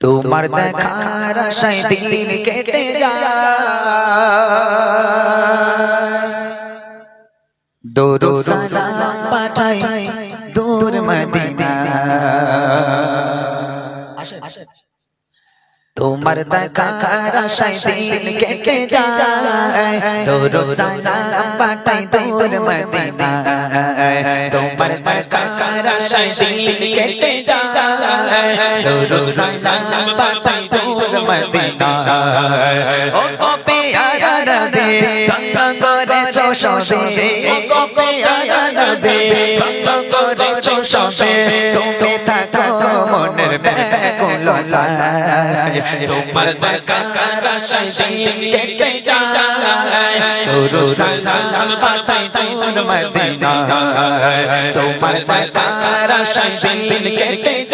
তোমার দেখার আশায় দিন কেটে যায়। দোরো সালাম পাঠাই দূর মদিনা। তোমার দেখার আশায় দিন কেটে যায়। দোরো সালাম পাঠাই দূর মদিনা। তোমার দেখার আশায় দিন কেটে যায়। দোরো সালাম পাঠাই দূর মদিনা ও কপি আয়ারবে গঙ্গা করে চোষবে ও কপি আয়ারবে গঙ্গা করে চোষবে তুমি থাকো মনের ব্যাকুলতায় তোমার দরকার আশায় কেটে যায় তোর সালাম পাঠাই তোর মদিনা তোমার দরকার আশায় কেটে যায়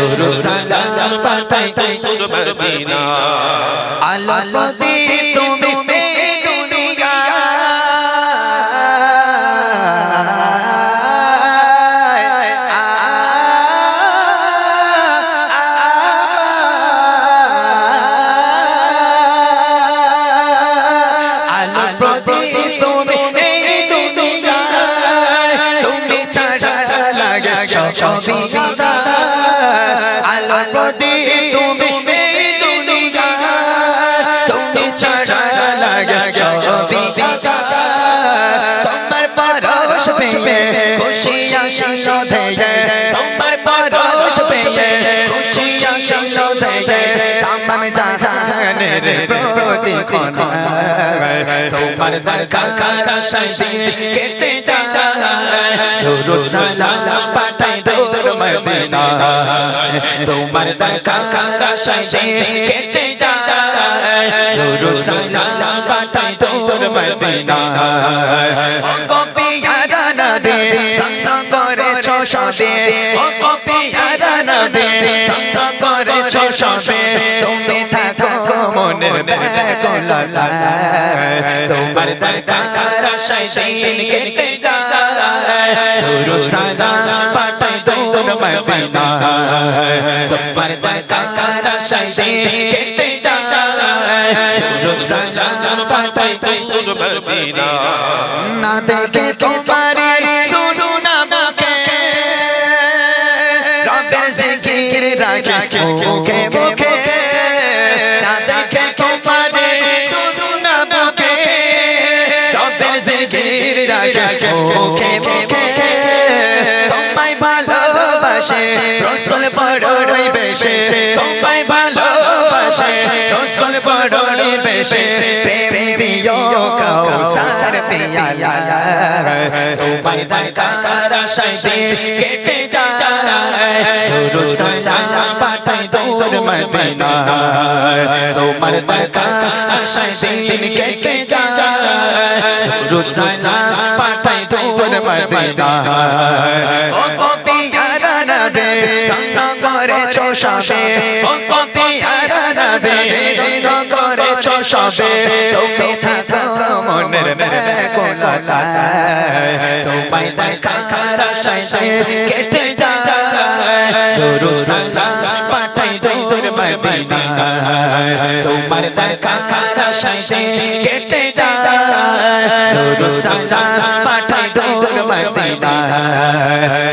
তোর সালাম পাঠাই তোর মদিনা আলো দিয়ে তুমি দুনিয়া আলো প্রদীপ তুমি দুনিয়া তুমি ছাড়া লাগে সবই প্রদীপ তুমি তুমি ছাড়া লাগে সবই তোমার পরশ পেয়ে খুশি আসিল ধেয়ে তোমার কেটে যায়। দরুদ সালাম মদিনা তোমার দরকার আশায় কেটে যায়। দরুদ সালাম পাঠাই দূর মদিনা। কপিয়ারা নবী গঙ্গা সবে। কপিয়ারা নবী গঙ্গা সবে। তুমি থাকো মনের তোমার দরকার আশায় কেটে যায়। মদিনা তোমার আশায় দিন কেটে যায় সালাম পাঠাই দূর মদিনা না দেখে তোমারে শুনু না মুখে রবের জিকির রাখে মুখে মুখে না দেখে তোমারে শুনু না মুখে রবের জিকির রাখে মুখে মুখে বড়ই বেশে, তোমায় ভালোবাসে, রসল বড়ই বেশে, প্রেম দিও কাউসার পিয়ালা তোমায় আশায় দিন কেটে যায় দরুদ সালাম পাঠাই তোর মদিনা তোমার আশায় দিন কেটে যায় দরুদ সালাম পাঠাই তোর মদিনা সবে। কপিয়ারা নবে করেছ সবে। তুমি থাকো মনের ব্যাকুলতায়। তোমায় দেখার আশায় দিন কেটে যায়। দরুদ সালাম পাঠাই তোর মদিনা তোমার দেখার আশায় দিন কেটে যায়। দরুদ সালাম পাঠাই তোর মদিনা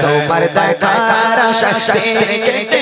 তোমার দেখার আশায় দিন কেটে